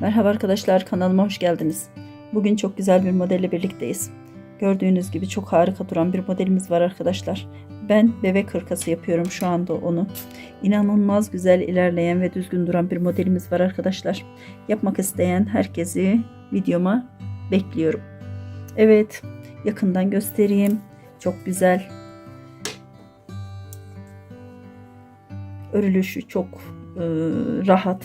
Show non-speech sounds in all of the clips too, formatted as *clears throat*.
Merhaba arkadaşlar kanalıma hoş geldiniz. Bugün çok güzel bir modelle birlikteyiz. Gördüğünüz gibi çok harika duran bir modelimiz var arkadaşlar. Ben bebek hırkası yapıyorum şu anda onu. İnanılmaz güzel ilerleyen ve düzgün duran bir modelimiz var arkadaşlar. Yapmak isteyen herkesi videoma bekliyorum. Evet yakından göstereyim. Çok güzel. Örülüşü çok e, rahat.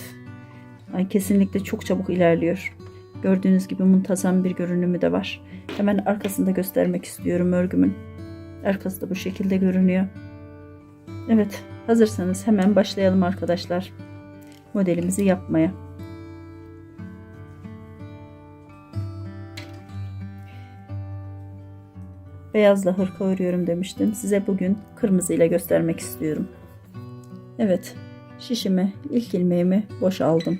Ay, kesinlikle çok çabuk ilerliyor. Gördüğünüz gibi muntazam bir görünümü de var. Hemen arkasında göstermek istiyorum örgümün. Arkası da bu şekilde görünüyor. Evet, hazırsanız hemen başlayalım arkadaşlar. Modelimizi yapmaya. Beyazla hırka örüyorum demiştim. Size bugün kırmızı ile göstermek istiyorum. Evet, şişimi ilk ilmeğimi boşaldım.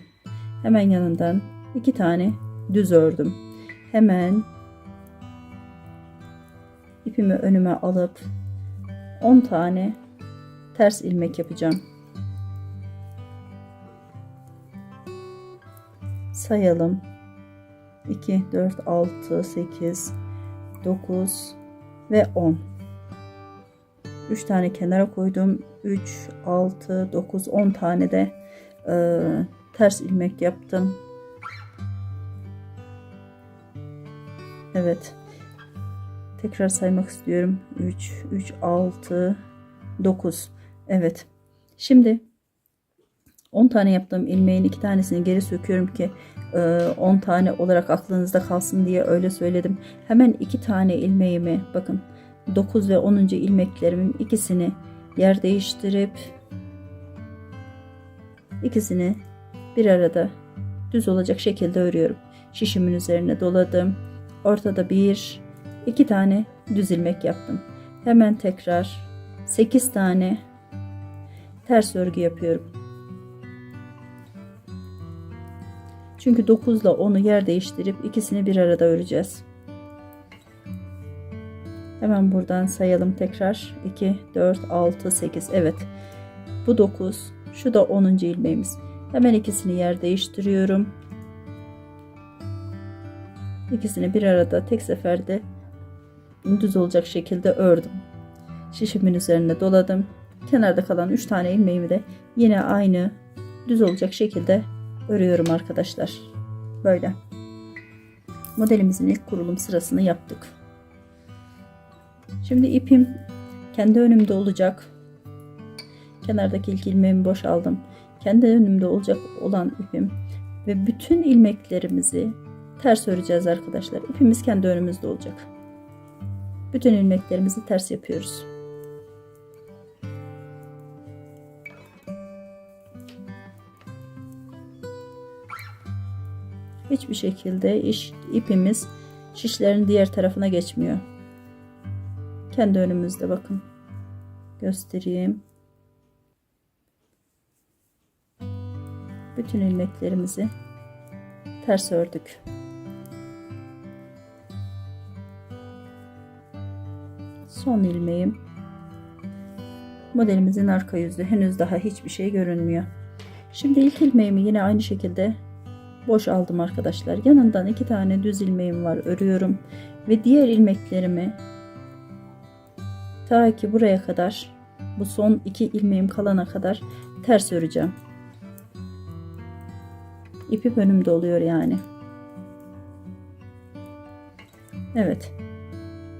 Hemen yanından iki tane düz ördüm. Hemen ipimi önüme alıp 10 tane ters ilmek yapacağım. Sayalım. 2, 4, 6, 8, 9 ve 10. 3 tane kenara koydum. 3, 6, 9, 10 tane de e, ters ilmek yaptım. Evet. Tekrar saymak istiyorum. 3, 3, 6, 9. Evet. Şimdi 10 tane yaptığım ilmeğin iki tanesini geri söküyorum ki 10 tane olarak aklınızda kalsın diye öyle söyledim. Hemen iki tane ilmeğimi bakın 9 ve 10. ilmeklerimin ikisini yer değiştirip ikisini bir arada düz olacak şekilde örüyorum. Şişimin üzerine doladım. Ortada bir, iki tane düz ilmek yaptım. Hemen tekrar 8 tane ters örgü yapıyorum. Çünkü 9 ile 10'u yer değiştirip ikisini bir arada öreceğiz. Hemen buradan sayalım tekrar. 2, 4, 6, 8. Evet. Bu 9. Şu da 10. ilmeğimiz. Hemen ikisini yer değiştiriyorum. İkisini bir arada tek seferde düz olacak şekilde ördüm. Şişimin üzerine doladım. Kenarda kalan 3 tane ilmeğimi de yine aynı düz olacak şekilde örüyorum arkadaşlar. Böyle. Modelimizin ilk kurulum sırasını yaptık. Şimdi ipim kendi önümde olacak. Kenardaki ilk ilmeğimi boşaldım. Kendi önümde olacak olan ipim ve bütün ilmeklerimizi ters öreceğiz arkadaşlar. İpimiz kendi önümüzde olacak. Bütün ilmeklerimizi ters yapıyoruz. Hiçbir şekilde iş, ipimiz şişlerin diğer tarafına geçmiyor. Kendi önümüzde bakın. Göstereyim. Bütün ilmeklerimizi ters ördük. Son ilmeğim. Modelimizin arka yüzü henüz daha hiçbir şey görünmüyor. Şimdi ilk ilmeğimi yine aynı şekilde boş aldım arkadaşlar. Yanından iki tane düz ilmeğim var örüyorum ve diğer ilmeklerimi ta ki buraya kadar bu son iki ilmeğim kalana kadar ters öreceğim. İpim önümde oluyor yani. Evet.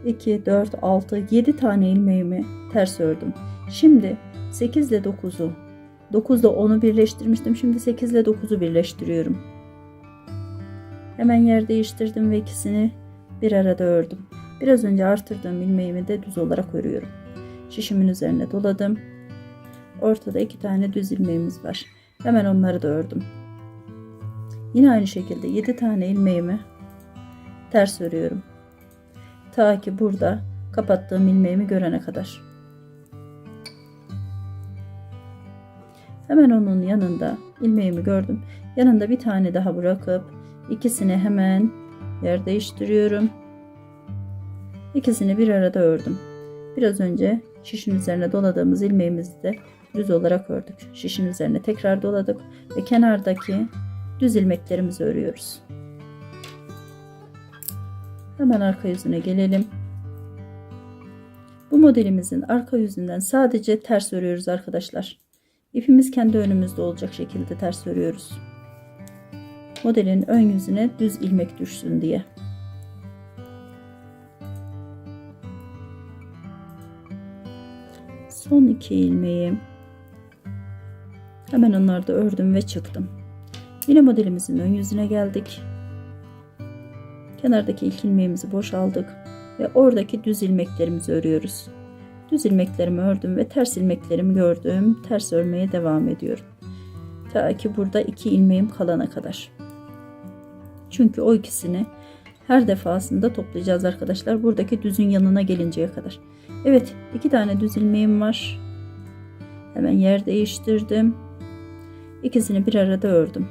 2, 4, 6, 7 tane ilmeğimi ters ördüm. Şimdi 8 ile 9'u 9 ile 10'u birleştirmiştim. Şimdi 8 ile 9'u birleştiriyorum. Hemen yer değiştirdim ve ikisini bir arada ördüm. Biraz önce artırdığım ilmeğimi de düz olarak örüyorum. Şişimin üzerine doladım. Ortada iki tane düz ilmeğimiz var. Hemen onları da ördüm. Yine aynı şekilde 7 tane ilmeğimi ters örüyorum. Ta ki burada kapattığım ilmeğimi görene kadar. Hemen onun yanında ilmeğimi gördüm. Yanında bir tane daha bırakıp ikisini hemen yer değiştiriyorum. İkisini bir arada ördüm. Biraz önce şişin üzerine doladığımız ilmeğimizi de düz olarak ördük. Şişin üzerine tekrar doladık ve kenardaki düz ilmeklerimizi örüyoruz. Hemen arka yüzüne gelelim. Bu modelimizin arka yüzünden sadece ters örüyoruz arkadaşlar. İpimiz kendi önümüzde olacak şekilde ters örüyoruz. Modelin ön yüzüne düz ilmek düşsün diye. Son iki ilmeği hemen onları da ördüm ve çıktım. Yine modelimizin ön yüzüne geldik. Kenardaki ilk ilmeğimizi boşaldık ve oradaki düz ilmeklerimizi örüyoruz. Düz ilmeklerimi ördüm ve ters ilmeklerimi gördüm. Ters örmeye devam ediyorum. Ta ki burada iki ilmeğim kalana kadar. Çünkü o ikisini her defasında toplayacağız arkadaşlar. Buradaki düzün yanına gelinceye kadar. Evet iki tane düz ilmeğim var. Hemen yer değiştirdim. İkisini bir arada ördüm.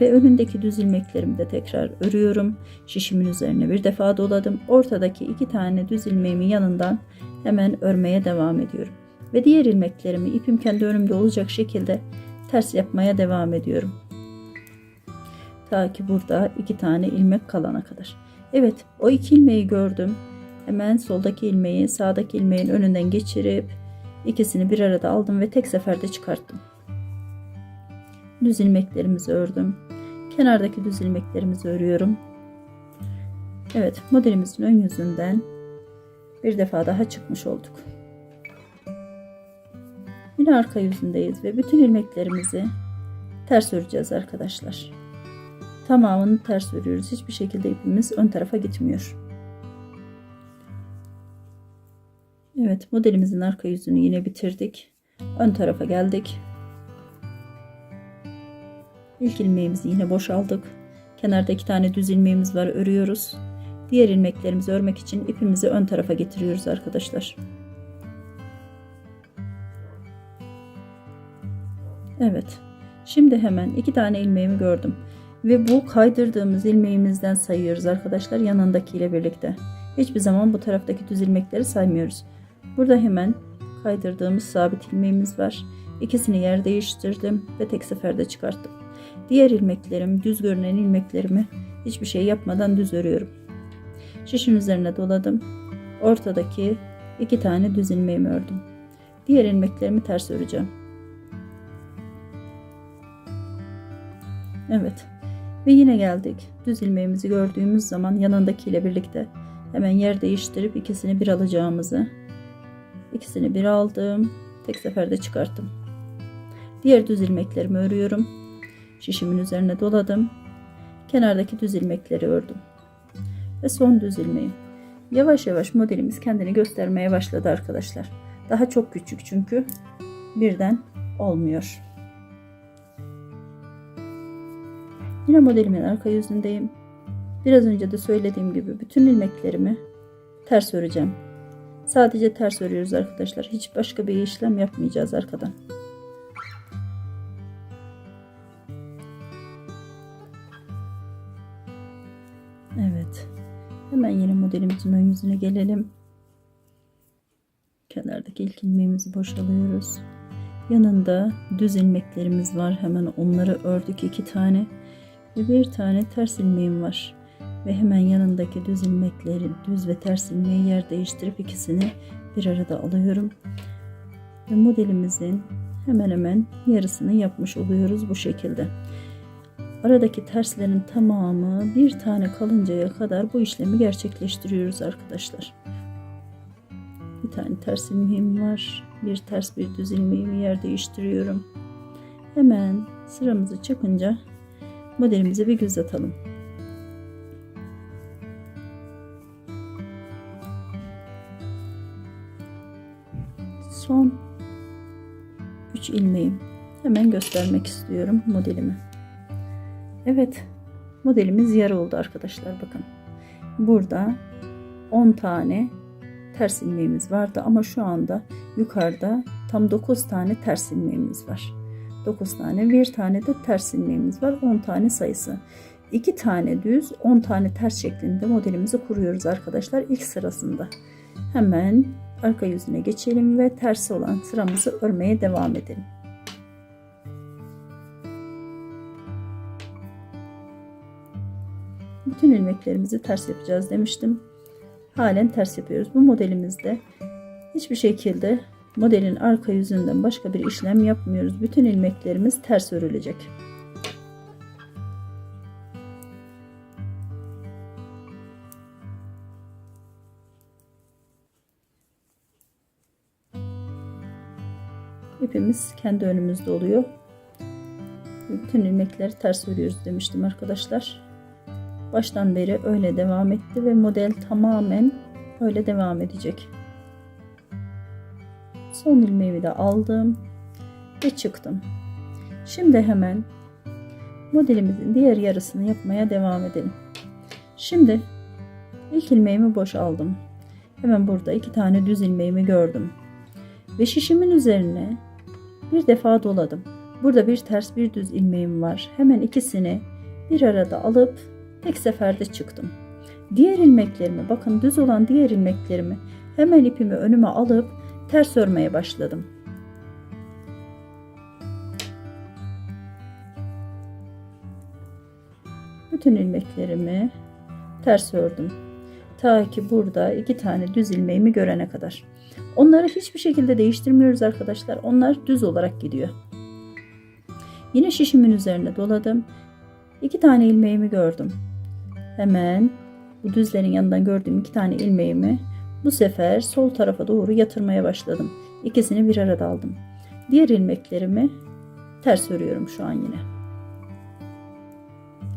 Ve önündeki düz ilmeklerimi de tekrar örüyorum. Şişimin üzerine bir defa doladım. Ortadaki iki tane düz ilmeğimin yanından hemen örmeye devam ediyorum. Ve diğer ilmeklerimi ipim kendi önümde olacak şekilde ters yapmaya devam ediyorum. Ta ki burada iki tane ilmek kalana kadar. Evet o iki ilmeği gördüm. Hemen soldaki ilmeği sağdaki ilmeğin önünden geçirip ikisini bir arada aldım ve tek seferde çıkarttım. Düz ilmeklerimizi ördüm. Kenardaki düz ilmeklerimizi örüyorum. Evet modelimizin ön yüzünden bir defa daha çıkmış olduk. Yine arka yüzündeyiz ve bütün ilmeklerimizi ters öreceğiz arkadaşlar. Tamamını ters örüyoruz. Hiçbir şekilde ipimiz ön tarafa gitmiyor. Evet modelimizin arka yüzünü yine bitirdik. Ön tarafa geldik. İlk ilmeğimizi yine boşaldık. Kenarda iki tane düz ilmeğimiz var örüyoruz. Diğer ilmeklerimizi örmek için ipimizi ön tarafa getiriyoruz arkadaşlar. Evet. Şimdi hemen iki tane ilmeğimi gördüm. Ve bu kaydırdığımız ilmeğimizden sayıyoruz arkadaşlar yanındakiyle birlikte. Hiçbir zaman bu taraftaki düz ilmekleri saymıyoruz. Burada hemen kaydırdığımız sabit ilmeğimiz var. İkisini yer değiştirdim ve tek seferde çıkarttım. Diğer ilmeklerim, düz görünen ilmeklerimi hiçbir şey yapmadan düz örüyorum. Şişin üzerine doladım. Ortadaki iki tane düz ilmeğimi ördüm. Diğer ilmeklerimi ters öreceğim. Evet. Ve yine geldik. Düz ilmeğimizi gördüğümüz zaman yanındakiyle birlikte hemen yer değiştirip ikisini bir alacağımızı ikisini bir aldım. Tek seferde çıkarttım. Diğer düz ilmeklerimi örüyorum. Şişimin üzerine doladım. Kenardaki düz ilmekleri ördüm. Ve son düz ilmeğim. Yavaş yavaş modelimiz kendini göstermeye başladı arkadaşlar. Daha çok küçük çünkü birden olmuyor. Yine modelimin arka yüzündeyim. Biraz önce de söylediğim gibi bütün ilmeklerimi ters öreceğim. Sadece ters örüyoruz arkadaşlar. Hiç başka bir işlem yapmayacağız arkadan. Modelimizin ön yüzüne gelelim. Kenardaki ilk ilmeğimizi boşalıyoruz. Yanında düz ilmeklerimiz var. Hemen onları ördük iki tane. Ve bir tane ters ilmeğim var. Ve hemen yanındaki düz ilmekleri, düz ve ters ilmeği yer değiştirip ikisini bir arada alıyorum. Ve modelimizin hemen hemen yarısını yapmış oluyoruz bu şekilde. Aradaki terslerin tamamı bir tane kalıncaya kadar bu işlemi gerçekleştiriyoruz arkadaşlar. Bir tane ters ilmeğim var. Bir ters bir düz ilmeğimi yer değiştiriyorum. Hemen sıramızı çıkınca modelimize bir göz atalım. Son 3 ilmeğim. Hemen göstermek istiyorum modelimi. Evet modelimiz yarı oldu arkadaşlar bakın. Burada 10 tane ters ilmeğimiz vardı ama şu anda yukarıda tam 9 tane ters ilmeğimiz var. 9 tane bir tane de ters ilmeğimiz var 10 tane sayısı. 2 tane düz 10 tane ters şeklinde modelimizi kuruyoruz arkadaşlar ilk sırasında. Hemen arka yüzüne geçelim ve tersi olan sıramızı örmeye devam edelim. Bütün ilmeklerimizi ters yapacağız demiştim. Halen ters yapıyoruz. Bu modelimizde hiçbir şekilde modelin arka yüzünden başka bir işlem yapmıyoruz. Bütün ilmeklerimiz ters örülecek. İpimiz kendi önümüzde oluyor. Bütün ilmekleri ters örüyoruz demiştim arkadaşlar. Baştan beri öyle devam etti ve model tamamen öyle devam edecek. Son ilmeğimi de aldım ve çıktım. Şimdi hemen modelimizin diğer yarısını yapmaya devam edelim. Şimdi ilk ilmeğimi boş aldım. Hemen burada iki tane düz ilmeğimi gördüm. Ve şişimin üzerine bir defa doladım. Burada bir ters bir düz ilmeğim var. Hemen ikisini bir arada alıp tek seferde çıktım. Diğer ilmeklerimi bakın düz olan diğer ilmeklerimi hemen ipimi önüme alıp ters örmeye başladım. Bütün ilmeklerimi ters ördüm. Ta ki burada iki tane düz ilmeğimi görene kadar. Onları hiçbir şekilde değiştirmiyoruz arkadaşlar. Onlar düz olarak gidiyor. Yine şişimin üzerine doladım. İki tane ilmeğimi gördüm. Hemen bu düzlerin yanından gördüğüm iki tane ilmeğimi bu sefer sol tarafa doğru yatırmaya başladım. İkisini bir arada aldım. Diğer ilmeklerimi ters örüyorum şu an yine.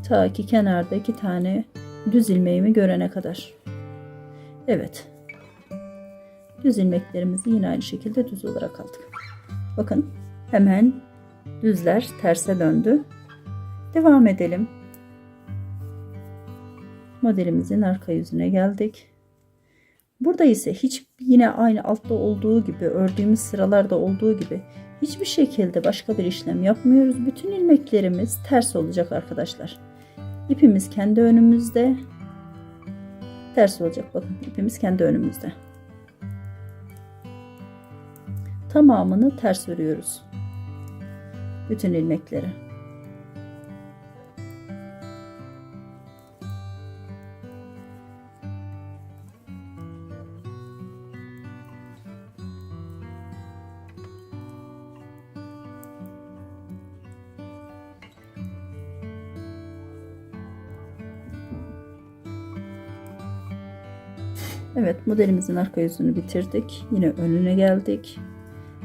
Ta ki kenarda iki tane düz ilmeğimi görene kadar. Evet. Düz ilmeklerimizi yine aynı şekilde düz olarak aldık. Bakın hemen düzler terse döndü. Devam edelim. Modelimizin arka yüzüne geldik. Burada ise hiç yine aynı altta olduğu gibi ördüğümüz sıralarda olduğu gibi hiçbir şekilde başka bir işlem yapmıyoruz. Bütün ilmeklerimiz ters olacak arkadaşlar. İpimiz kendi önümüzde. Ters olacak bakın ipimiz kendi önümüzde. Tamamını ters örüyoruz. Bütün ilmekleri. Evet modelimizin arka yüzünü bitirdik. Yine önüne geldik.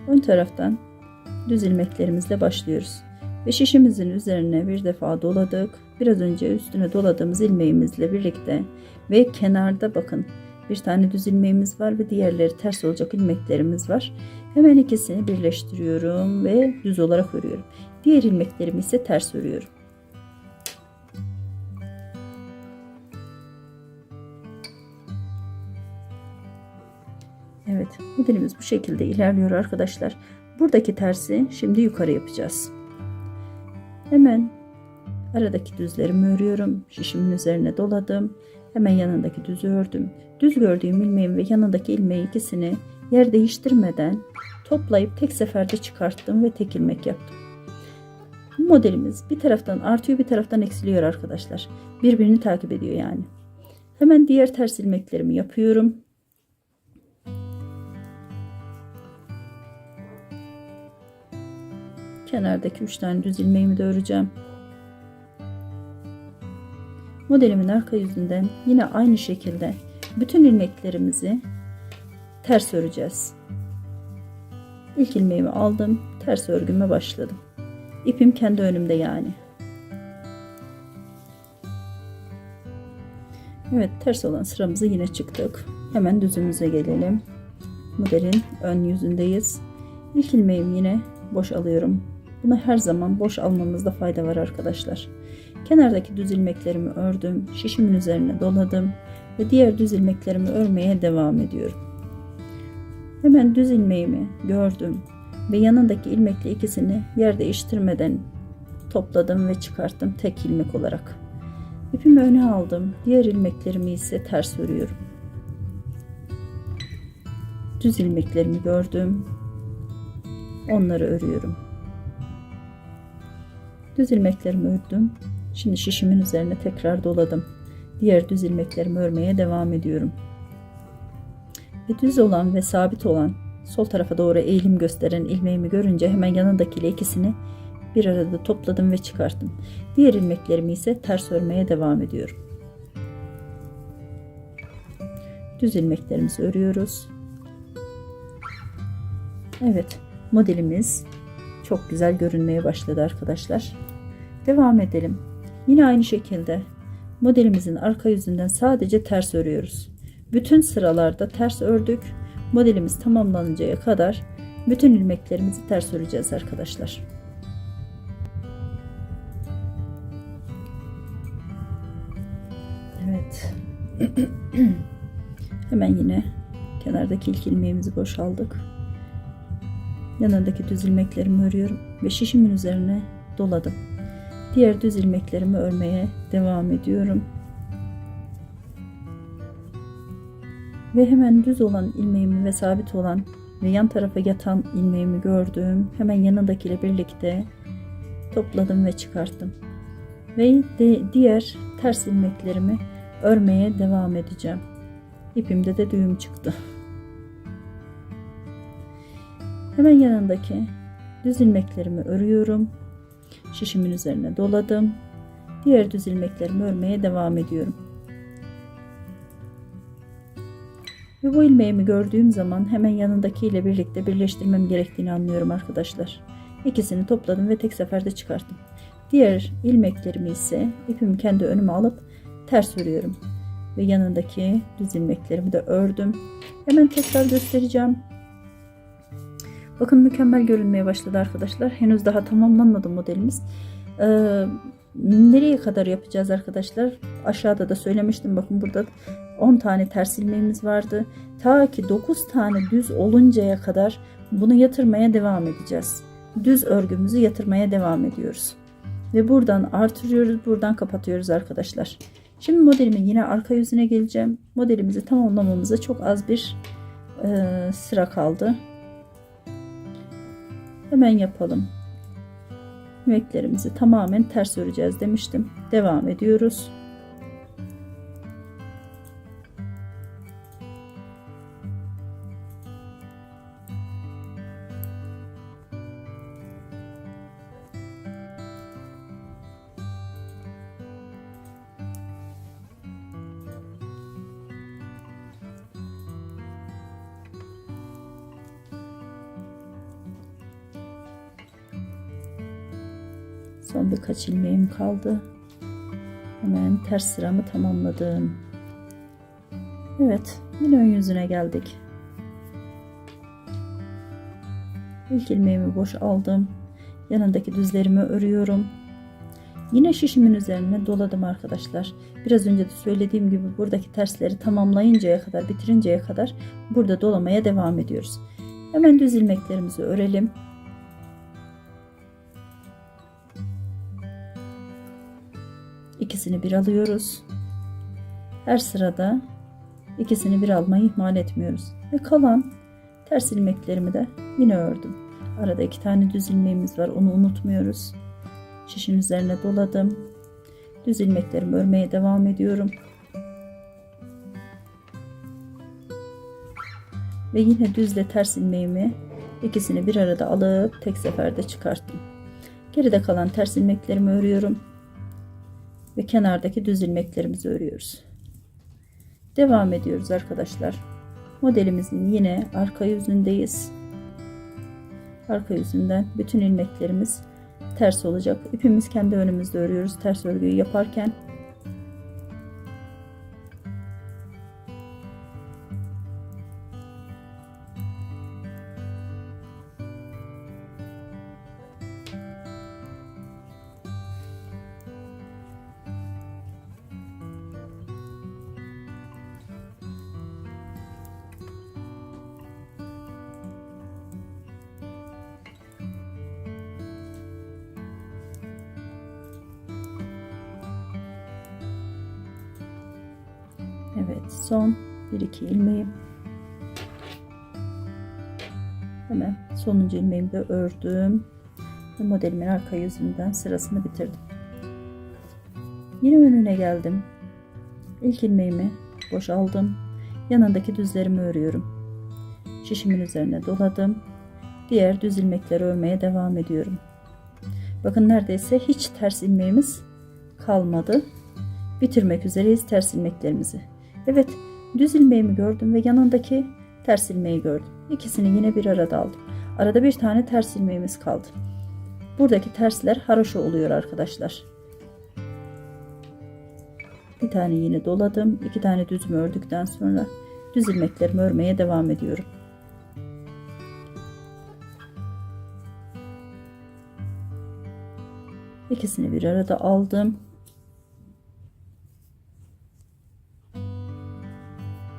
Ön taraftan düz ilmeklerimizle başlıyoruz. Ve şişimizin üzerine bir defa doladık. Biraz önce üstüne doladığımız ilmeğimizle birlikte ve kenarda bakın bir tane düz ilmeğimiz var ve diğerleri ters olacak ilmeklerimiz var. Hemen ikisini birleştiriyorum ve düz olarak örüyorum. Diğer ilmeklerimi ise ters örüyorum. Modelimiz bu şekilde ilerliyor arkadaşlar. Buradaki tersi şimdi yukarı yapacağız. Hemen aradaki düzlerimi örüyorum. Şişimin üzerine doladım. Hemen yanındaki düzü ördüm. Düz gördüğüm ilmeğim ve yanındaki ilmeği ikisini yer değiştirmeden toplayıp tek seferde çıkarttım ve tek ilmek yaptım. Bu modelimiz bir taraftan artıyor bir taraftan eksiliyor arkadaşlar. Birbirini takip ediyor yani. Hemen diğer ters ilmeklerimi yapıyorum. Kenardaki 3 tane düz ilmeğimi de öreceğim. Modelimin arka yüzünden yine aynı şekilde bütün ilmeklerimizi ters öreceğiz. İlk ilmeğimi aldım, ters örgüme başladım. İpim kendi önümde yani. Evet, ters olan sıramızı yine çıktık. Hemen düzümüze gelelim. Modelin ön yüzündeyiz. İlk ilmeğimi yine boş alıyorum. Bunu her zaman boş almamızda fayda var arkadaşlar. Kenardaki düz ilmeklerimi ördüm, şişimin üzerine doladım ve diğer düz ilmeklerimi örmeye devam ediyorum. Hemen düz ilmeğimi gördüm ve yanındaki ilmekle ikisini yer değiştirmeden topladım ve çıkarttım tek ilmek olarak. İpimi öne aldım, diğer ilmeklerimi ise ters örüyorum. Düz ilmeklerimi gördüm, onları örüyorum. Düz ilmeklerimi ördüm. Şimdi şişimin üzerine tekrar doladım. Diğer düz ilmeklerimi örmeye devam ediyorum. Ve düz olan ve sabit olan sol tarafa doğru eğilim gösteren ilmeğimi görünce hemen yanındakiyle ikisini bir arada topladım ve çıkarttım. Diğer ilmeklerimi ise ters örmeye devam ediyorum. Düz ilmeklerimizi örüyoruz. Evet, modelimiz çok güzel görünmeye başladı arkadaşlar. Devam edelim. Yine aynı şekilde modelimizin arka yüzünden sadece ters örüyoruz. Bütün sıralarda ters ördük. Modelimiz tamamlanıncaya kadar bütün ilmeklerimizi ters öreceğiz arkadaşlar. Evet. *clears throat* Hemen yine kenardaki ilk ilmeğimizi boşaldık. Yanındaki düz ilmeklerimi örüyorum ve şişimin üzerine doladım. Diğer düz ilmeklerimi örmeye devam ediyorum. Ve hemen düz olan ilmeğimi ve sabit olan ve yan tarafa yatan ilmeğimi gördüm. Hemen yanındakiyle birlikte topladım ve çıkarttım. Ve de diğer ters ilmeklerimi örmeye devam edeceğim. İpimde de düğüm çıktı. Hemen yanındaki düz ilmeklerimi örüyorum. Şişimin üzerine doladım. Diğer düz ilmeklerimi örmeye devam ediyorum. Ve bu ilmeğimi gördüğüm zaman hemen yanındaki ile birlikte birleştirmem gerektiğini anlıyorum arkadaşlar. İkisini topladım ve tek seferde çıkarttım. Diğer ilmeklerimi ise ipimi kendi önüme alıp ters örüyorum. Ve yanındaki düz ilmeklerimi de ördüm. Hemen tekrar göstereceğim. Bakın mükemmel görünmeye başladı arkadaşlar. Henüz daha tamamlanmadı modelimiz. Ee, nereye kadar yapacağız arkadaşlar? Aşağıda da söylemiştim. Bakın burada 10 tane ters ilmeğimiz vardı. Ta ki 9 tane düz oluncaya kadar bunu yatırmaya devam edeceğiz. Düz örgümüzü yatırmaya devam ediyoruz. Ve buradan artırıyoruz, buradan kapatıyoruz arkadaşlar. Şimdi modelimin yine arka yüzüne geleceğim. Modelimizi tamamlamamıza çok az bir e, sıra kaldı. Hemen yapalım. İlmeklerimizi tamamen ters öreceğiz demiştim. Devam ediyoruz. Birkaç ilmeğim kaldı. Hemen ters sıramı tamamladım. Evet, yine ön yüzüne geldik. İlk ilmeğimi boş aldım. Yanındaki düzlerimi örüyorum. Yine şişimin üzerine doladım arkadaşlar. Biraz önce de söylediğim gibi buradaki tersleri tamamlayıncaya kadar, bitirinceye kadar burada dolamaya devam ediyoruz. Hemen düz ilmeklerimizi örelim. İkisini bir alıyoruz. Her sırada ikisini bir almayı ihmal etmiyoruz. Ve kalan ters ilmeklerimi de yine ördüm. Arada iki tane düz ilmeğimiz var onu unutmuyoruz. Şişin üzerine doladım. Düz ilmeklerimi örmeye devam ediyorum. Ve yine düzle ters ilmeğimi ikisini bir arada alıp tek seferde çıkarttım. Geride kalan ters ilmeklerimi örüyorum ve kenardaki düz ilmeklerimizi örüyoruz. Devam ediyoruz arkadaşlar. Modelimizin yine arka yüzündeyiz. Arka yüzünden bütün ilmeklerimiz ters olacak. İpimiz kendi önümüzde örüyoruz ters örgüyü yaparken. Evet son 1-2 ilmeğim. Hemen sonuncu ilmeğimi de ördüm. Ve modelimin arka yüzünden sırasını bitirdim. Yine önüne geldim. İlk ilmeğimi boşaldım. Yanındaki düzlerimi örüyorum. Şişimin üzerine doladım. Diğer düz ilmekleri örmeye devam ediyorum. Bakın neredeyse hiç ters ilmeğimiz kalmadı. Bitirmek üzereyiz ters ilmeklerimizi. Evet düz ilmeğimi gördüm ve yanındaki ters ilmeği gördüm. İkisini yine bir arada aldım. Arada bir tane ters ilmeğimiz kaldı. Buradaki tersler haroşa oluyor arkadaşlar. Bir tane yine doladım. iki tane düzümü ördükten sonra düz ilmeklerimi örmeye devam ediyorum. İkisini bir arada aldım.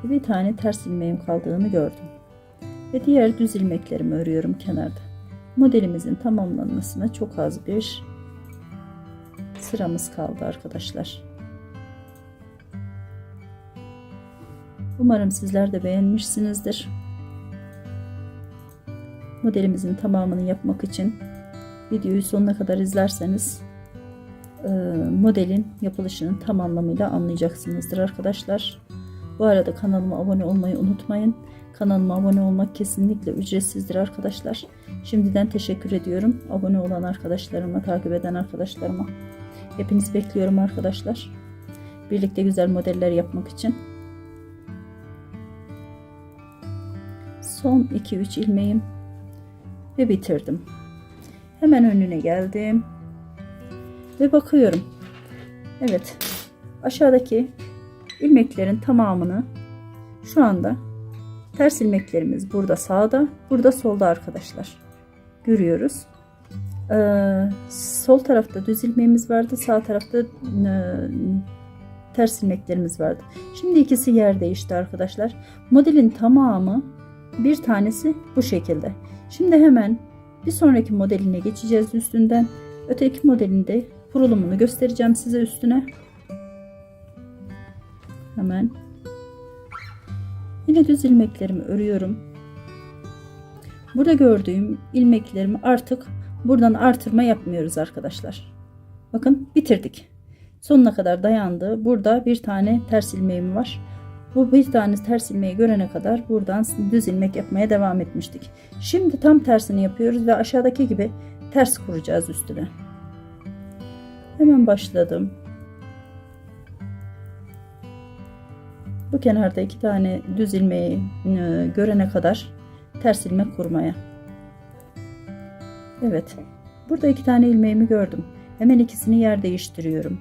Bir tane ters ilmeğim kaldığını gördüm. Ve diğer düz ilmeklerimi örüyorum kenarda. Modelimizin tamamlanmasına çok az bir sıramız kaldı arkadaşlar. Umarım sizler de beğenmişsinizdir. Modelimizin tamamını yapmak için videoyu sonuna kadar izlerseniz e, modelin yapılışını tam anlamıyla anlayacaksınızdır arkadaşlar. Bu arada kanalıma abone olmayı unutmayın. Kanalıma abone olmak kesinlikle ücretsizdir arkadaşlar. Şimdiden teşekkür ediyorum. Abone olan arkadaşlarıma, takip eden arkadaşlarıma. Hepinizi bekliyorum arkadaşlar. Birlikte güzel modeller yapmak için. Son 2-3 ilmeğim ve bitirdim. Hemen önüne geldim. Ve bakıyorum. Evet. Aşağıdaki ilmeklerin tamamını şu anda ters ilmeklerimiz burada sağda, burada solda arkadaşlar. Görüyoruz. Ee, sol tarafta düz ilmeğimiz vardı, sağ tarafta e, ters ilmeklerimiz vardı. Şimdi ikisi yer değişti arkadaşlar. Modelin tamamı bir tanesi bu şekilde. Şimdi hemen bir sonraki modeline geçeceğiz üstünden. Öteki modelinde kurulumunu göstereceğim size üstüne. Hemen. Yine düz ilmeklerimi örüyorum. Burada gördüğüm ilmeklerimi artık buradan artırma yapmıyoruz arkadaşlar. Bakın bitirdik. Sonuna kadar dayandı. Burada bir tane ters ilmeğim var. Bu bir tane ters ilmeği görene kadar buradan düz ilmek yapmaya devam etmiştik. Şimdi tam tersini yapıyoruz ve aşağıdaki gibi ters kuracağız üstüne. Hemen başladım. Bu kenarda iki tane düz ilmeği e, görene kadar ters ilmek kurmaya. Evet. Burada iki tane ilmeğimi gördüm. Hemen ikisini yer değiştiriyorum.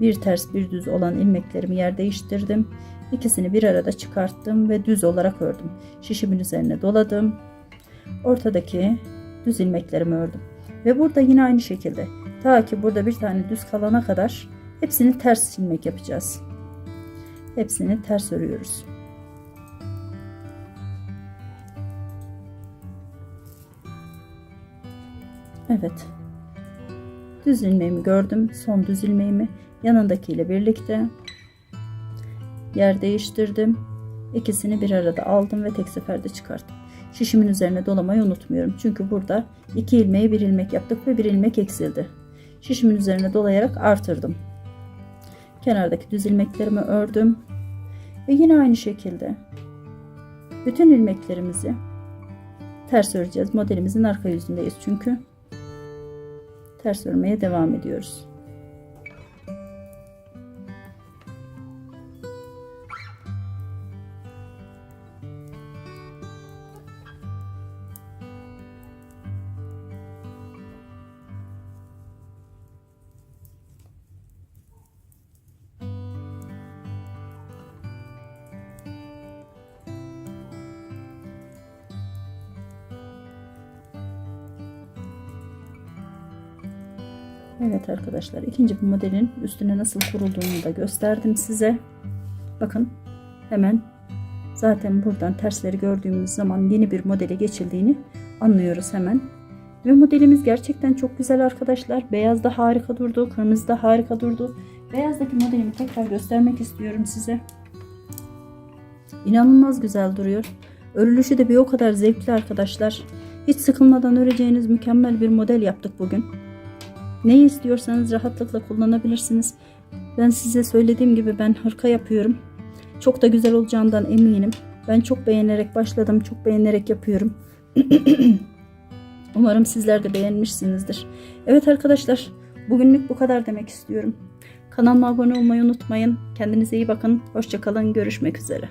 Bir ters bir düz olan ilmeklerimi yer değiştirdim. İkisini bir arada çıkarttım ve düz olarak ördüm. Şişimin üzerine doladım. Ortadaki düz ilmeklerimi ördüm. Ve burada yine aynı şekilde ta ki burada bir tane düz kalana kadar hepsini ters ilmek yapacağız. Hepsini ters örüyoruz. Evet. Düz ilmeğimi gördüm. Son düz ilmeğimi yanındakiyle birlikte yer değiştirdim. İkisini bir arada aldım ve tek seferde çıkarttım. Şişimin üzerine dolamayı unutmuyorum. Çünkü burada iki ilmeği bir ilmek yaptık ve bir ilmek eksildi. Şişimin üzerine dolayarak artırdım. Kenardaki düz ilmeklerimi ördüm. Ve yine aynı şekilde bütün ilmeklerimizi ters öreceğiz. Modelimizin arka yüzündeyiz çünkü. Ters örmeye devam ediyoruz. Arkadaşlar ikinci bir modelin üstüne nasıl kurulduğunu da gösterdim size. Bakın hemen zaten buradan tersleri gördüğümüz zaman yeni bir modele geçildiğini anlıyoruz hemen. Ve modelimiz gerçekten çok güzel arkadaşlar. Beyaz da harika durdu. Kırmızı da harika durdu. Beyazdaki modelimi tekrar göstermek istiyorum size. İnanılmaz güzel duruyor. Örülüşü de bir o kadar zevkli arkadaşlar. Hiç sıkılmadan öreceğiniz mükemmel bir model yaptık bugün. Neyi istiyorsanız rahatlıkla kullanabilirsiniz. Ben size söylediğim gibi ben hırka yapıyorum. Çok da güzel olacağından eminim. Ben çok beğenerek başladım. Çok beğenerek yapıyorum. *clears throat* Umarım sizler de beğenmişsinizdir. Evet arkadaşlar bugünlük bu kadar demek istiyorum. Kanalıma abone olmayı unutmayın. Kendinize iyi bakın. Hoşçakalın. Görüşmek üzere.